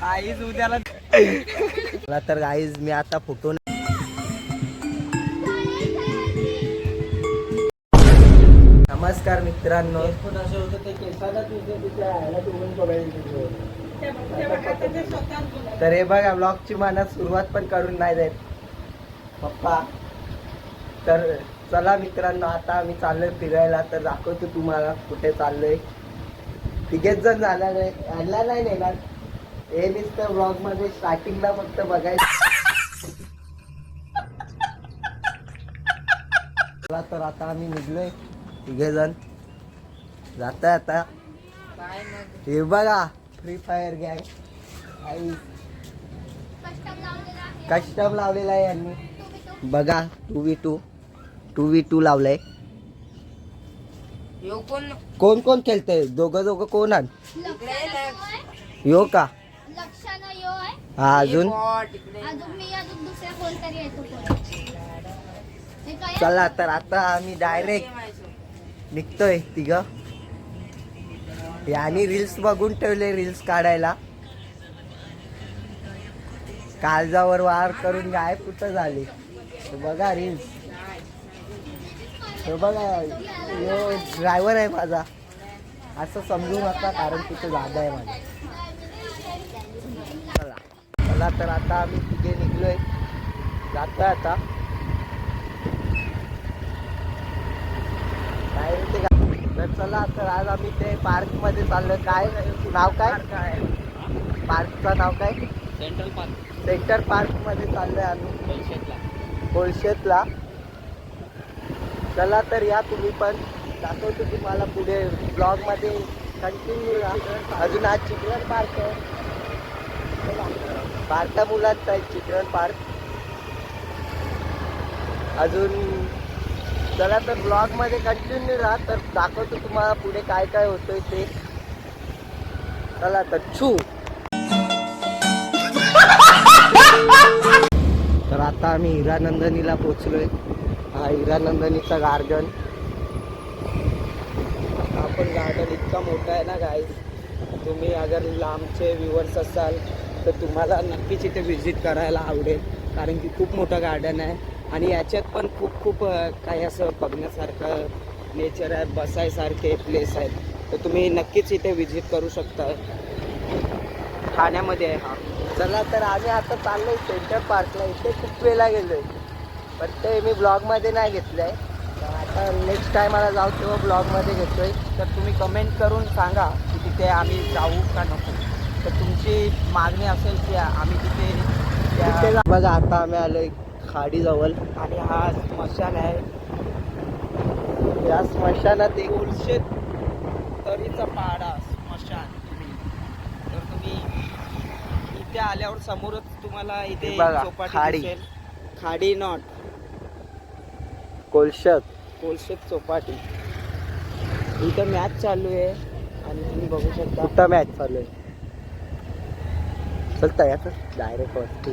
काहीच उद्याला मला तर गाईज मी आता फोटो नमस्कार मित्रांनो. तर हे बघा ब्लॉगची मला सुरुवात पण करून नाही जात पप्पा. तर चला मित्रांनो आता आम्ही चाललोय फिरायला तर दाखवतो तुम्हाला कुठे चाललोय. तिघेच जण जाणार आहे. यांना नाही नेणार. हे नुसतं ब्लॉगमध्ये स्टार्टिंगला फक्त बघायचं. तर आता आम्ही निघलोय तिघे जण जाता आता हे बघा फ्री फायर गॅंग आई. कस्टम लावलेला आहे. यांनी. बघा two V two two V two लावलंय. कोण? कोण खेळतंय? दोघं दोघं कोण आण? यो का? हा अजून? अजून मी अजून दुसऱ्या कोणतरी येतो कोण. हे काय आहे? चला तर आता आम्ही डायरेक्ट निघतोय तिघ. यांनी रील्स बघून ठेवले रील्स काढायला. काळजावर वार करून गायब कुठं झाली? बघा रील्स हे बघा यो ड्रायव्हर आहे माझा. असं समजू नका कारण तिथे जागा आहे माझी. चला तर आता आम्ही तिघे निघलोय. जातोय आता. काय ते तर चला तर आज आम्ही ते पार्कमध्ये चाललोय. काय नाव काय? पार्कचं नाव काय? Central park. सेंटर पार्कमध्ये चाललोय आम्ही. कोळशेतला चला तर या तुम्ही पण. दाखवतो तुम्हाला पुढे ब्लॉगमध्ये. कंटिन्यू अजून आज चिल्ड्रन पार्क आहे. पार्टा मुलांचा आहे चिल्ड्रन पार्क अजून चला तर ब्लॉगमध्ये कंटिन्यू राहा तर दाखवतो तुम्हाला पुढे काय काय होतंय ते. चला तर छू. तर आता आम्ही हिरानंदनीला पोचलोय. हा हिरानंदनीचा गार्डन हा पण गार्डन इतका मोठा आहे ना गाईज तुम्ही अगर लांबचे व्ह्युअर्स असाल तर तुम्हाला नक्कीच इथे व्हिजिट करायला आवडेल. कारण की खूप मोठं गार्डन आहे. आणि याच्यात पण खूप खूप काही असं बघण्यासारखं नेचर आहे बसायसारखे प्लेस आहेत. तर तुम्ही नक्कीच इथे व्हिजिट करू शकता. ठाण्यामध्ये आहे हा. चला तर आम्ही आता चाललोय सेंटर पार्कला इथे खूप वेळा आहे पण ते मी ब्लॉगमध्ये नाही घेतलं आहे आता नेक्स्ट टायमाला जाऊ तेव्हा ब्लॉगमध्ये घेतो आहे तर तुम्ही कमेंट करून सांगा की तिथे आम्ही जाऊ का नको. तर तुमची मागणी असेल की आम्ही तिथे बघा आता आम्ही आलोय खाडीजवळ. आणि हा स्मशान आहे. या स्मशानात एक उलशेत तरीचा पाडा स्मशान तुम्ही. तर तुम्ही इथे आल्यावर समोरच तुम्हाला इथे खाडी. खाडी नॉट. कोलशत. कोलशत चौपाटी. इथं मॅच चालू आहे आणि तुम्ही बघू शकता. कुठं मॅच चालू आहे? चलता यात डायरेक्ट वरती.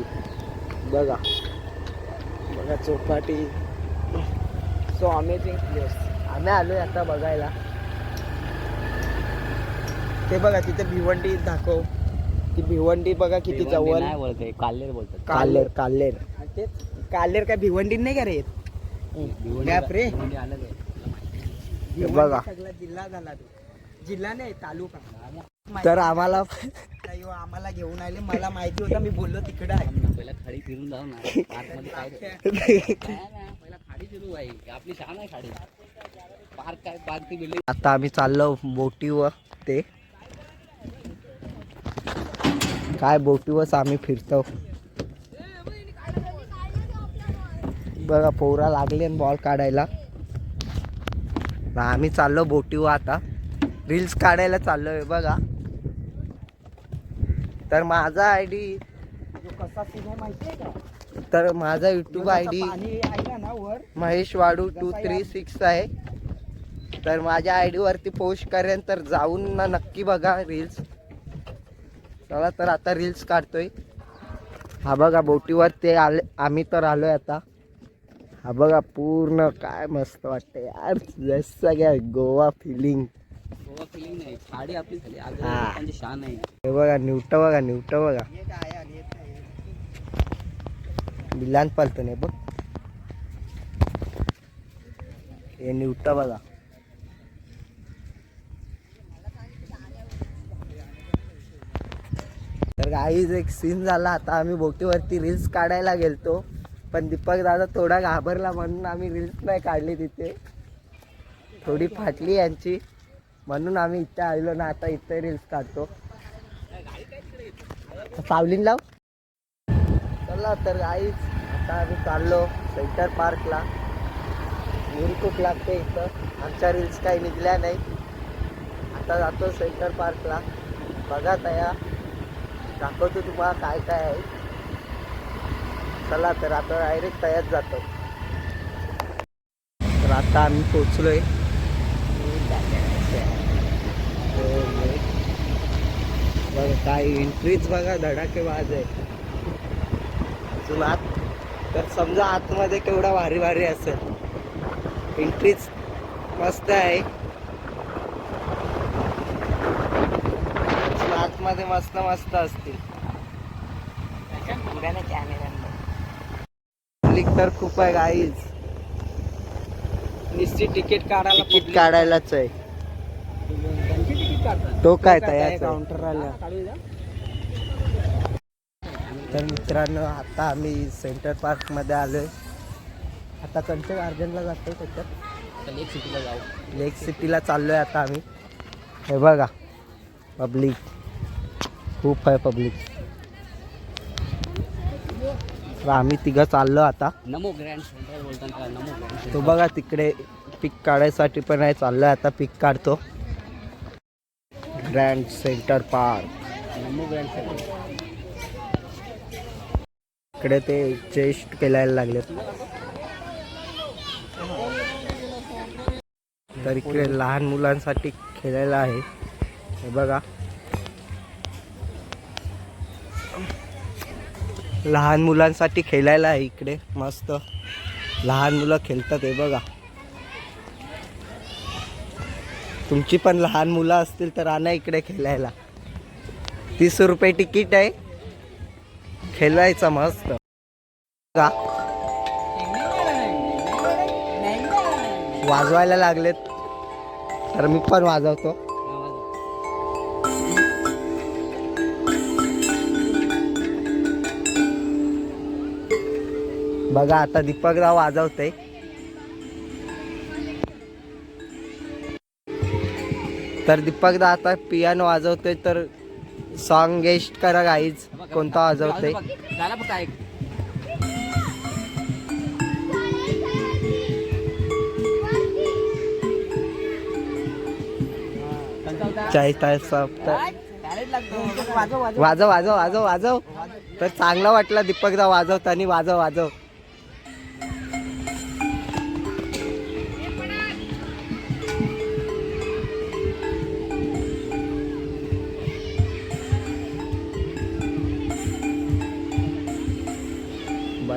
बघा. बघा चौपाटी. सो अमेझिंग प्लेस आम्ही आलोय आता बघायला. ते बघा तिथे भिवंडी दाखव. ती भिवंडी बघा किती जवळ. नाही बोलते काल्लेर बोलतात कालेर कालेर. तेच कालेर काय भिवंडी नाही का रे? गॅप रे. आहे बघा. जिल्हा झाला तो. जिल्हा नाही तालुका. तर आम्हाला नाही हो, आम्हाला घेऊन आले. मला माहिती होतं मी बोललो तिकडे आहे. पहिला खाडी फिरून जाऊ ना. पार्कमध्ये काय नाही ना, पहिला खाडी फिरू आहे आपली शान आहे खाडी. पार्क काय पार्क ती बिल्डिंग. आता आम्ही चाललो बोटीवर ते. काय बोटीवरच आम्ही फिरतो. बघा पोरा लागले बॉल काढायला. मग आम्ही चाललो बोटीवर आता. रील्स काढायला चाललोय बघा. तर माझा आय डी कसा सीन आहे माहिती आहे का? तर माझा युट्यूब आय डी पाणी आहे ना वर? Mahesh Wadu two three six आहे. तर माझ्या आय वरती पोस्ट करेन तर जाऊन ना नक्की बघा रील्स चला तर आता रील्स काढतोय. हा बघा बोटीवर ते आले आम्ही तर आलोय आता. हा बघा पूर्ण काय मस्त वाटतंय यार. जसं काय गोवा फिलिंग फिलिंग नाही. खाडी आपली झाली. आज हा. त्यांची शान आहे. हे बघा निवट बघा निवट बघा? बिलान पालतो नाही बघ. हे निवट बघा. तर गाईज एक सीन झाला. आता आम्ही बोटीवरती रील्स काढायला गेलतो. पण दीपक दादा थोडा घाबरला म्हणून आम्ही रील्स नाही काढली तिथे. थोडी फाटली यांची. म्हणून आम्ही इथे आलो ना आता इथे रील्स काढतो. सावलीन लाव. चला तर आईच आता आम्ही चाललो सेंटर पार्कला ऊन खूप लागते इथं. आमच्या रील्स काही निघल्या नाही. आता जातो सेंटर पार्कला बघा तया. दाखवतो तुम्हाला काय काय आहे. चला तर आता डायरेक्ट तयार जातो. तर आता आम्ही पोचलोय बघा काय एंट्रीच बघा धडाके वाज. आहे अजून आत तर समजा आतमध्ये केवढा भारी भारी असेल. एंट्रीच मस्त आहे. आतमध्ये मस्त मस्त असतील. पब्लिक तर खूप आहे गाईज निश्चित तिकीट काढायला तिकीट काढायलाच आहे. तो काय तयार काउंटर आला तर मित्रांनो आता आम्ही सेंटर पार्कमध्ये आलोय. आता कंचे गार्डनला जातोय त्याच्यात. चल एक सिटीला जाऊ. लेक सिटीला चाललोय आता आम्ही. हे बघा पब्लिक खूप आहे पब्लिक आम्ही तिघं चाललो आता. नमो ग्रँड सेंटर ग्रँड तो बघा तिकडे पिक काढायसाठी पण आहे चाललोय आता पिक काढतो. Grand center park. Namo grand center इकडे ते चेस्ट केलायला लागलेत तर इकडे लहान मुलांसाठी खेळायला आहे. हे बघा. लहान मुलांसाठी खेळायला आहे इकडे. मस्त. लहान मुलं खेळतात हे बघा. तुमची पण लहान मुलं असतील तर आणा इकडे खेळायला. तीस रुपये तिकीट आहे. खेळायचं मस्त. का वाजवायला लागलेत. तर मी पण वाजवतो. बघा आता दीपकराव वाजवते तर दीपकदा आता पियानो वाजवतोय तर सॉन्ग गेस्ट करा गाईज कोणता वाजवते चाळीस तास तर वाजव वाजव. वाजव वाजव वाजव तर चांगला वाटला दीपकदा वाजवताना. वाजव वाजव.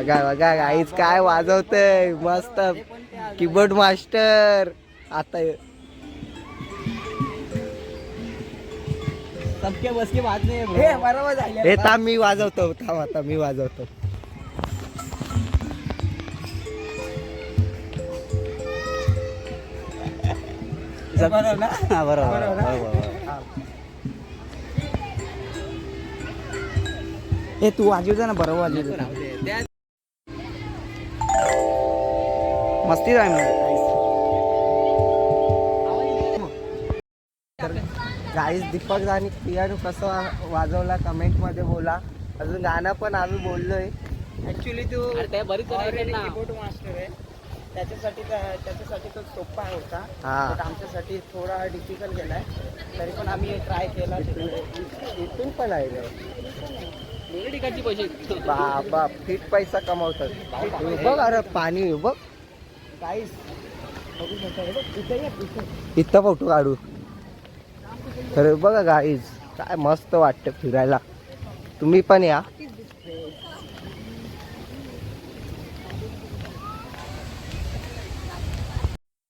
बघा बघा गाईच काय वाजवतय. मस्त. कीबोर्ड मास्टर आता सबके बस की बात नाही हे बरोबर हे थांब मी वाजवतो थांब आता मी वाजवतो. बरोबर ना? हा, बरोबर बरोबर ना? बरोबर. हे तू वाजवतो ना बरोबर वाजवतो. मस्ती आहे गाईस दीपक आणि पियानो कसं वाजवला? कमेंटमध्ये बोला. अजून गाणं पण आम्ही बोललोय. ऍक्च्युली तू. कीबोर्ड मास्टर आहे. त्याच्यासाठी त्या- त्याच्यासाठी तो सोपा होता. हा. But आमच्यासाठी थोडा डिफिकल्ट गेलाय. तरी पण आम्ही ट्राय केला. इथून पण आहे बाबा फिट पैसा कमवतात. हे बघ अरे पाणी बघ. इथं फोटो काढू. तर बघा गाईज काय मस्त वाटतं फिरायला. तुम्ही पण या.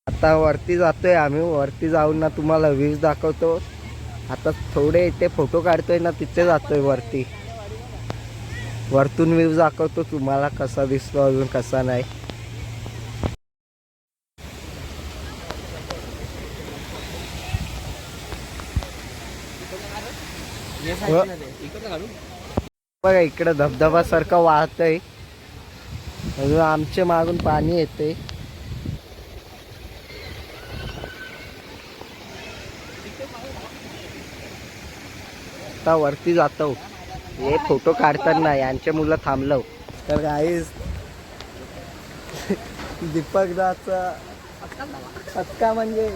आता वरती जातोय आम्ही. वरती जाऊन ना तुम्हाला व्ह्यूज दाखवतो. आता थोडे इथे फोटो काढतोय ना तिथे जातोय वरती. वरतून व्ह्यूज दाखवतो तुम्हाला कसा दिसतो अजून कसा नाही. बघा इकडं धबधबा सारखं वाहतय. अजून आमच्या मागून पाणी येते आता वरती जातो. हे फोटो काढताना यांचे मुलं थांबलो. तर गाईस दीपक दाचा म्हणजे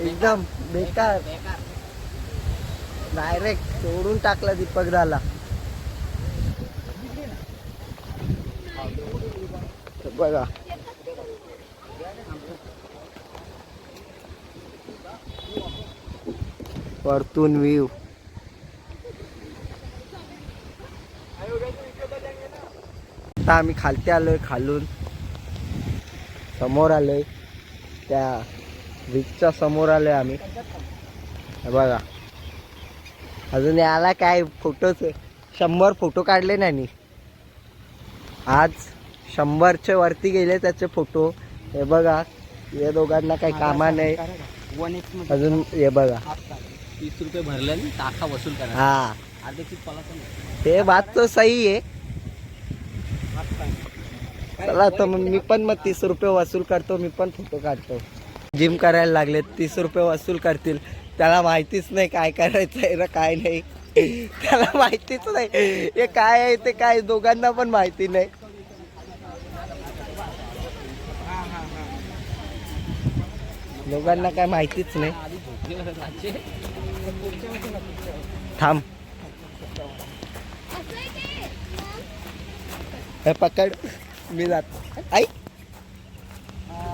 एकदम बेकार. डायरेक्ट सोडून टाकला दीपक दाला बघा. परतून व्ह्यू आता आम्ही खालते आलोय खालून. समोर आलोय. त्या ब्रिजच्या समोर आलोय आम्ही. बघा. अजून याला काय फोटोच शंभर फोटो काढले नाही मी. आज शंभरच्या वरती गेले त्याचे फोटो हे बघा या दोघांना काही कामा नाही अजून हे बघा. तीस रुपये भरले टाका वसूल करा. हा. ते? बात तो सही आहे. चला तर मग मी पण मग तीस रुपये वसूल करतो मी पण फोटो काढतो. जिम करायला लागले तीस रुपये वसूल करतील. त्याला माहितीच नाही काय करायचं आहे ना काय नाही त्याला माहितीच नाही हे काय आहे ते काय दोघांना पण माहिती नाही दोघांना काय माहितीच नाही. थांब. हे पकड मी जातो आई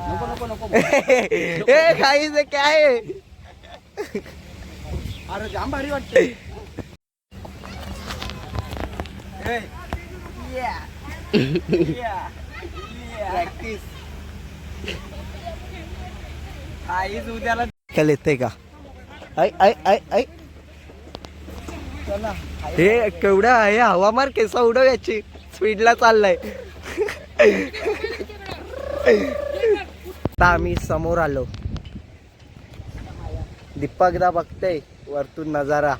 नको नको नको ए काही ते काय आहे? अरे जाम भारी वाटते आईच उद्याला येते का? ऐ ऐ ऐ ऐ चला. हे केवढा आहे? हवामार केसा उडव याची. स्पीडला चाललाय. आता आम्ही समोर आलो. दीपकदा बघते वरतून नजारा.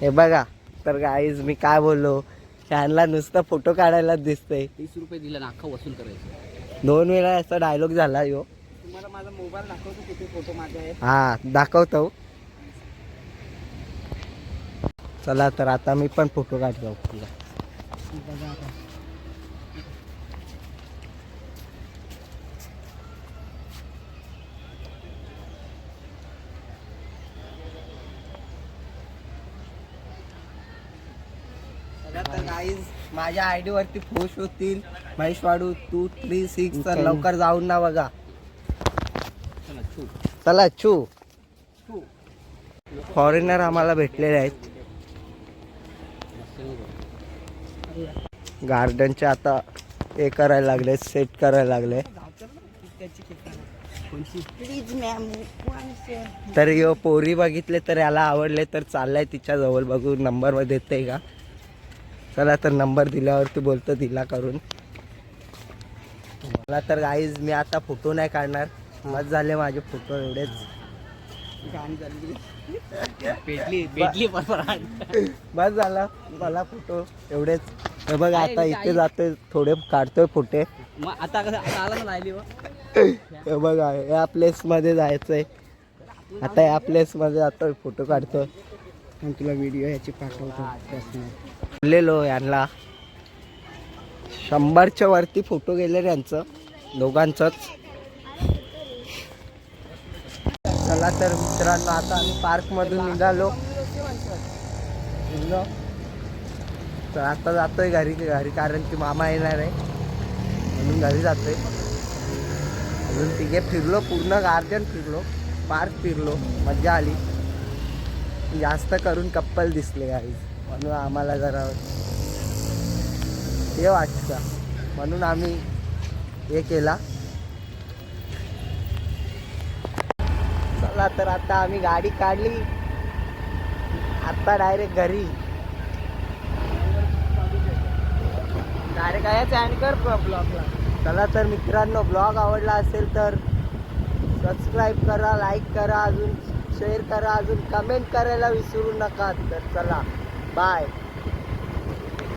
हे बघा तर गाईज मी काय बोललो? त्यांना नुसतं फोटो काढायलाच दिसतंय. तीस रुपये दिला ना अख्खा वसूल करायचं. दोन वेळा असा डायलॉग झाला यो. तुम्हाला माझा मोबाईल दाखवतो किती फोटो माझे हा दाखवतो. चला तर आता मी पण फोटो काढतो. बघा आता. चला तर गाईज माझ्या आयडी वरती पोस्ट होतील. Mahesh Wadu two three six तर लवकर जाऊन ना बघा. चला छू चला छू फॉरेनर आम्हाला भेटलेले आहेत. गार्डनचे आता हे करायला लागले सेट करायला लागले. प्लीज मॅम तर यो पोरी बघितले तर याला आवडले तर चाललाय तिच्या जवळ. बघू नंबरमध्ये देते का? चला तर नंबर दिल्यावरती बोलतो तिला करून. मला तर गाईज मी आता फोटो नाही काढणार. मत झाले माझे फोटो एवढेच. भेटली भेटली बस. झाला. मला फोटो एवढेच. बघ आता इथे जातोय थोडे काढतोय फोटे मग आता कसं आता आला ना राहिली व हे बघा या प्लेस मध्ये जायचंय. आता या प्लेस मध्ये जातोय फोटो काढतोय. तुला व्हिडिओ ह्याची पाठवतो personal. यांना. शंभरच्या वरती फोटो गेले यांचं. दोघांचंच. चला तर मित्रांनो आता आम्ही पार्कमधून निघालो. निघलो. तर आता जातोय घरी घरी कारण की मामा येणार आहे. म्हणून घरी जातोय. अजून तिघे फिरलो पूर्ण गार्डन फिरलो. पार्क फिरलो. मजा आली. जास्त करून कप्पल दिसले गाडी म्हणून आम्हाला जरा हे वाटतं. म्हणून आम्ही हे केला. चला तर आता आम्ही गाडी काढली. आता डायरेक्ट घरी. डायरेक्ट आहे अँकर ब्लॉगला चला तर मित्रांनो ब्लॉग आवडला असेल तर सबस्क्राईब करा लाईक करा अजून शेअर करा अजून कमेंट करायला विसरू नका. तर चला. Bye.